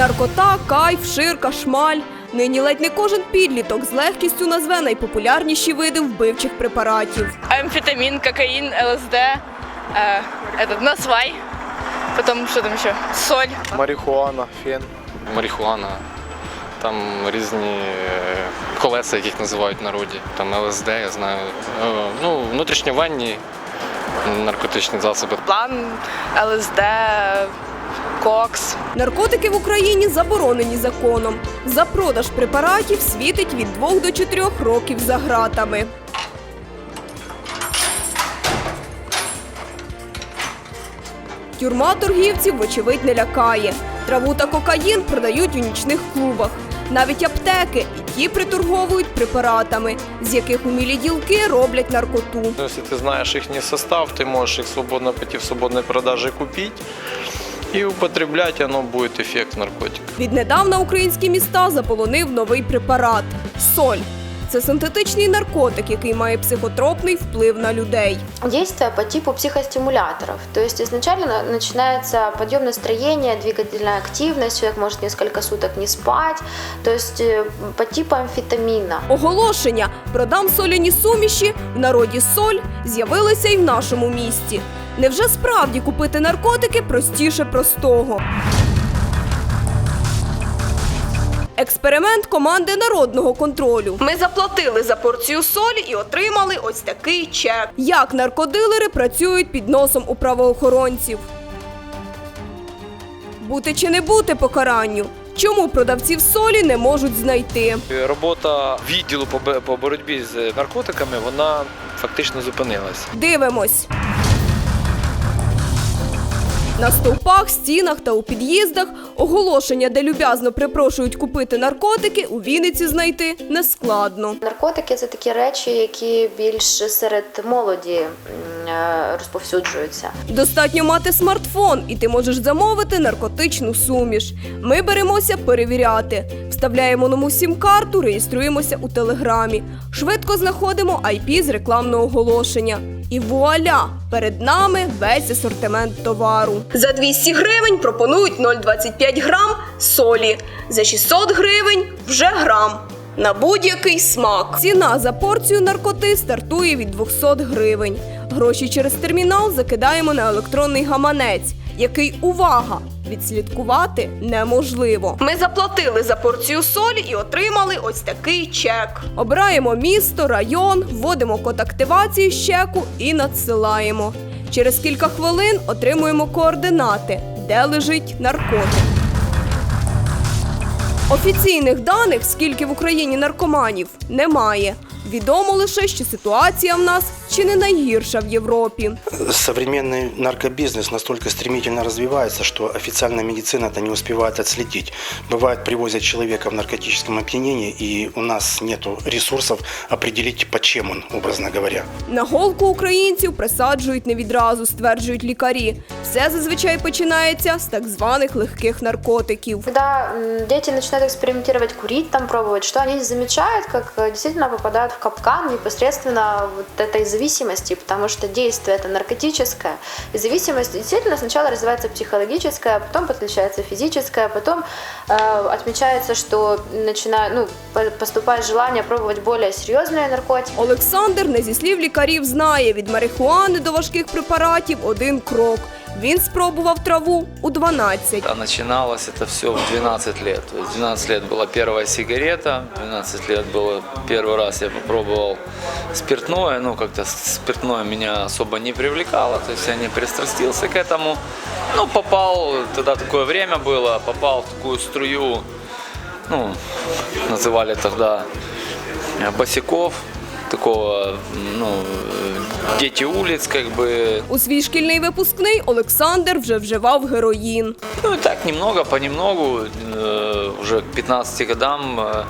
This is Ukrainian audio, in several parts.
Наркота, кайф, ширка, шмаль. Нині ледь не кожен підліток з легкістю назве найпопулярніші види вбивчих препаратів. амфетамин, кокаин, ЛСД, э, этот насвай, потом что там еще, соль. Марихуана, фен. марихуана, там різні е, колеса, яких називають в народі. Там ЛСД, я знаю. Е, Ну, внутрішньовенні наркотичні засоби. План, ЛСД, кокс. Наркотики в Україні заборонені законом. За продаж препаратів світить від 2 до 4 років за ґратами. Тюрма торгівців, вочевидь, не лякає. Траву та кокаїн продають у нічних клубах. Навіть аптеки і ті приторговують препаратами, з яких умілі ділки роблять наркоту. Если ты знаешь их состав, ты можешь их свободно пойти в свободной продаже купить и употреблять, оно будет эффект наркотика. Віднедавна українські міста заполонив новий препарат соль. Це синтетичний наркотик, який має психотропний вплив на людей. Действие по типу психостимуляторов. То есть изначально на- начинается подъем настроения, двигательная активность, человек может несколько суток не спать. То есть э, по типу амфетамина. Оголошення продам соляні суміші в народі соль з'явилося і в нашому місті. Невже справді купити наркотики простіше простого? Експеримент команди народного контролю. Ми заплатили за порцію солі і отримали ось такий чек. Як наркодилери працюють під носом у правоохоронців? Бути чи не бути покаранню? Чому продавців солі не можуть знайти? Робота відділу по по боротьбі з наркотиками, вона фактично зупинилась. Дивимось. На стовпах, стінах та у під'їздах оголошення, де люб'язно припрошують купити наркотики, у Вінниці знайти нескладно. Наркотики це такі речі, які більш серед молоді е, розповсюджуються. Достатньо мати смартфон, і ти можеш замовити наркотичну суміш. Ми беремося перевіряти. Вставляємо нову сім-карту, реєструємося у телеграмі. Швидко знаходимо IP з рекламного оголошення. І вуаля! Перед нами весь асортимент товару. За 200 гривень пропонують 0,25 грам солі. За 600 гривень вже грам. На будь-який смак. Ціна за порцію наркоти стартує від 200 гривень. Гроші через термінал закидаємо на електронний гаманець, який увага! Відслідкувати неможливо. Ми заплатили за порцію солі і отримали ось такий чек. Обираємо місто, район, вводимо код активації з чеку і надсилаємо. Через кілька хвилин отримуємо координати, де лежить наркотик. Офіційних даних, скільки в Україні наркоманів, немає. Відомо лише, що ситуація в нас чи не найгірша в Європі. Современный наркобизнес настолько стремительно развивается, что официальная медицина это не успевает отследить. Бывает, привозят человека в наркотическом опьянении, и у нас нет ресурсов определить, по чем он, образно говоря. На голку українців присаджують не відразу, стверджують лікарі. Все зазвичай починається з так званих легких наркотиків. Когда м, дети начинают экспериментировать, курить, там пробовать, что они не замечают, как э, действительно попадают в капкан непосредственно вот этой зависимости, потому что действие это наркотическое, и зависимость действительно сначала развивается психологическая, а потом подключается физическая, а потом э, отмечается, что начинает, ну, по- поступает желание пробовать более серьезные наркотики. Олександр, не зі слів лікарів, знає від марихуани до важких препаратів один крок. Він спробував траву у 12. А начиналось это все в 12 лет. То есть 12 лет была первая сигарета, 12 лет было первый раз я попробовал спиртное. Ну, как-то спиртное меня особо не привлекало, то есть я не пристрастился к этому. Ну, попал, тогда такое время было, попал в такую струю, ну, называли тогда э, босиков, такого, ну, э, дети улиц, как бы, У свій шкільний випускний Олександр вже вживав героїн. Ну и так немного, понемногу, э, уже к 15 годам э, э,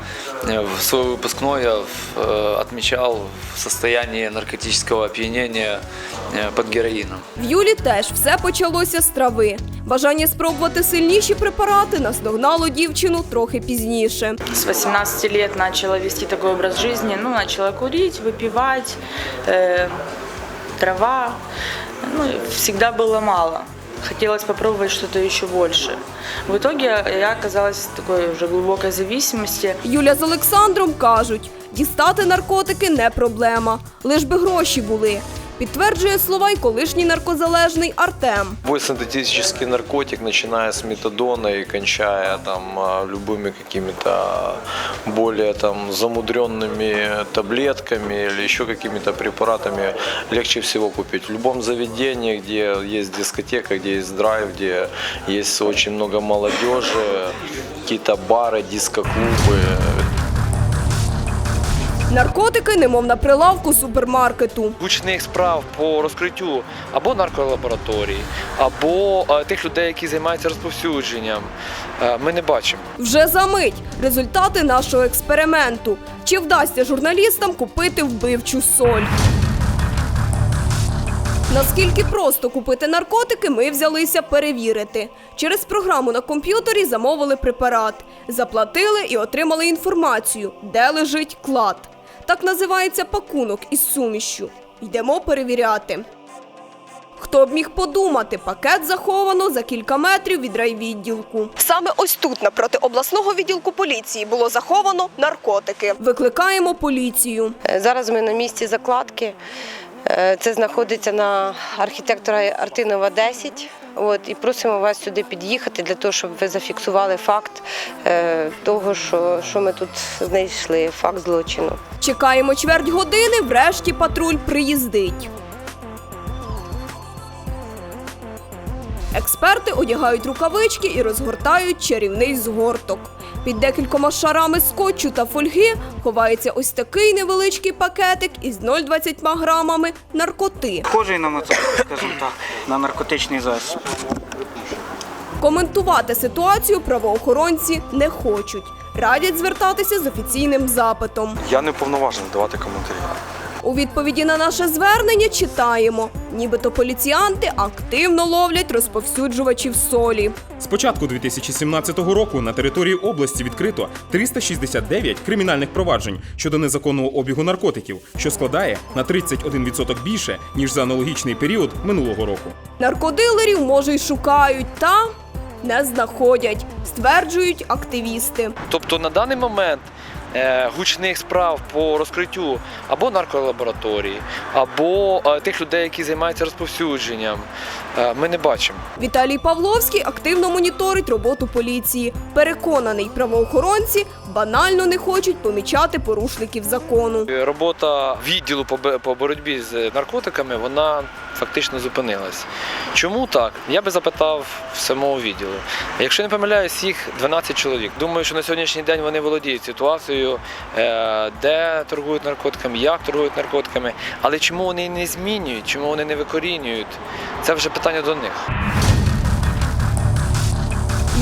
в свой выпускной я э, отмечал в состоянии наркотического опьянения э, под героином. В Юлі теж все почалося з трави. Бажання спробувати сильніші препарати наздогнало дівчину трохи пізніше. С 18 лет начала вести такой образ жизни. Ну, начала курить, выпивать, э, трава. Ну, и всегда было мало. хотелось попробовать что-то еще больше. В итоге я оказалась в такой уже глубокой зависимости. Юля з Олександром кажуть, дістати наркотики не проблема, лиш би гроші були. Підтверджує слова й колишній наркозалежний Артем. Любой синтетический наркотик, начиная с метадона и кончая там а, любыми какими-то более там замудренными таблетками или еще какими-то препаратами легче всего купить. В любом заведении, где есть дискотека, где есть драйв, где есть очень много молодежи, какие-то бары, дискоклубы, Наркотики, немов на прилавку супермаркету. гучних справ по розкриттю або нарколабораторій, або е, тих людей, які займаються розповсюдженням, е, ми не бачимо. Вже за мить результати нашого експерименту. Чи вдасться журналістам купити вбивчу соль? Наскільки просто купити наркотики, ми взялися перевірити. Через програму на комп'ютері замовили препарат, заплатили і отримали інформацію, де лежить клад. Так називається пакунок із сумішшю. Йдемо перевіряти. Хто б міг подумати, пакет заховано за кілька метрів від райвідділку. Саме ось тут, напроти обласного відділку поліції, було заховано наркотики. Викликаємо поліцію. Е, Зараз ми на місці закладки. Е, Це знаходиться на архітектора Артинова 10. От, і просимо вас сюди під'їхати для того, щоб ви зафіксували факт е, того, що, що ми тут знайшли, факт злочину. Чекаємо чверть години, врешті патруль приїздить. Експерти одягають рукавички і розгортають чарівний згорток. Під декількома шарами скотчу та фольги ховається ось такий невеличкий пакетик із 0,20 грамами наркоти. Схожий на моцарт, скажімо так, на наркотичний засіб. Коментувати ситуацію правоохоронці не хочуть. Радять звертатися з офіційним запитом. Я не повноважений давати коментарі. У відповіді на наше звернення читаємо, нібито поліціянти активно ловлять розповсюджувачів солі. З початку 2017 року на території області відкрито 369 кримінальних проваджень щодо незаконного обігу наркотиків, що складає на 31% більше ніж за аналогічний період минулого року. Наркодилерів може й шукають, та не знаходять, стверджують активісти. Тобто на даний момент гучних справ по розкриттю або нарколабораторії, або е, тих людей, які займаються розповсюдженням, е, ми не бачимо. Віталій Павловський активно моніторить роботу поліції. Переконаний, правоохоронці банально не хочуть помічати порушників закону. Е, Робота відділу по боротьбі з наркотиками вона фактично зупинилась. Чому так? Я би запитав в самого відділу. Якщо не помиляюсь, їх 12 чоловік. Думаю, що на сьогоднішній день вони володіють ситуацією, е, де торгують наркотиками, як торгують наркотиками. Але чому вони не змінюють, чому вони не викорінюють? Це вже питання до них.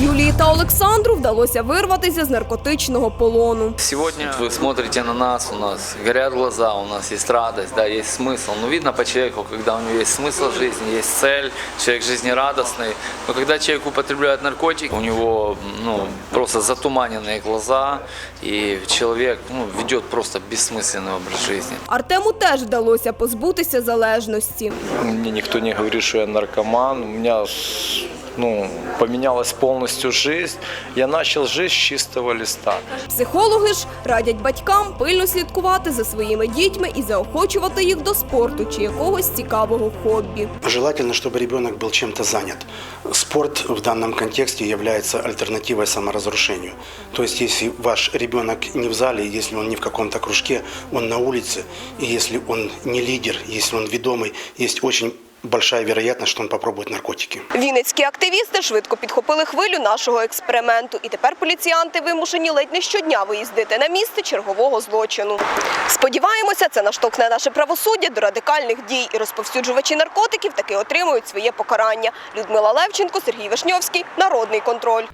Юлії та Олександру вдалося вирватися з наркотичного полону. Сегодня вы смотрите на нас, у нас горят глаза, у нас есть радость, да, есть смысл. Но видно по человеку, когда у него есть смысл в жизни, есть цель, человек жизнерадостный. Но когда человек употребляет наркотик, у него ну, просто затуманенные глаза, и человек ну, ведет просто бессмысленный образ жизни. Артему теж вдалося позбутися залежності. Мне никто не говорит, что я наркоман. У меня с- ну, поменялась полностью жизнь. Я начал жизнь с чистого листа. Психологи ж радять батькам пильно слідкувати за своїми дітьми і заохочувати їх до спорту чи якогось цікавого хобі. Желательно, чтобы ребенок был чем-то занят. Спорт в данном контексте является альтернативой саморазрушению. То есть, если ваш ребенок не в зале, если он не в каком-то кружке, он на улице, и если он не лидер, если он ведомый, есть очень большая вероятность, что он попробует наркотики. Вінницькі активісти швидко підхопили хвилю нашого експерименту, і тепер поліціянти вимушені ледь не щодня виїздити на місце чергового злочину. Сподіваємося, це наштовхне наше правосуддя до радикальних дій, і розповсюджувачі наркотиків таки отримують своє покарання. Людмила Левченко, Сергій Вишньовський, Народний контроль.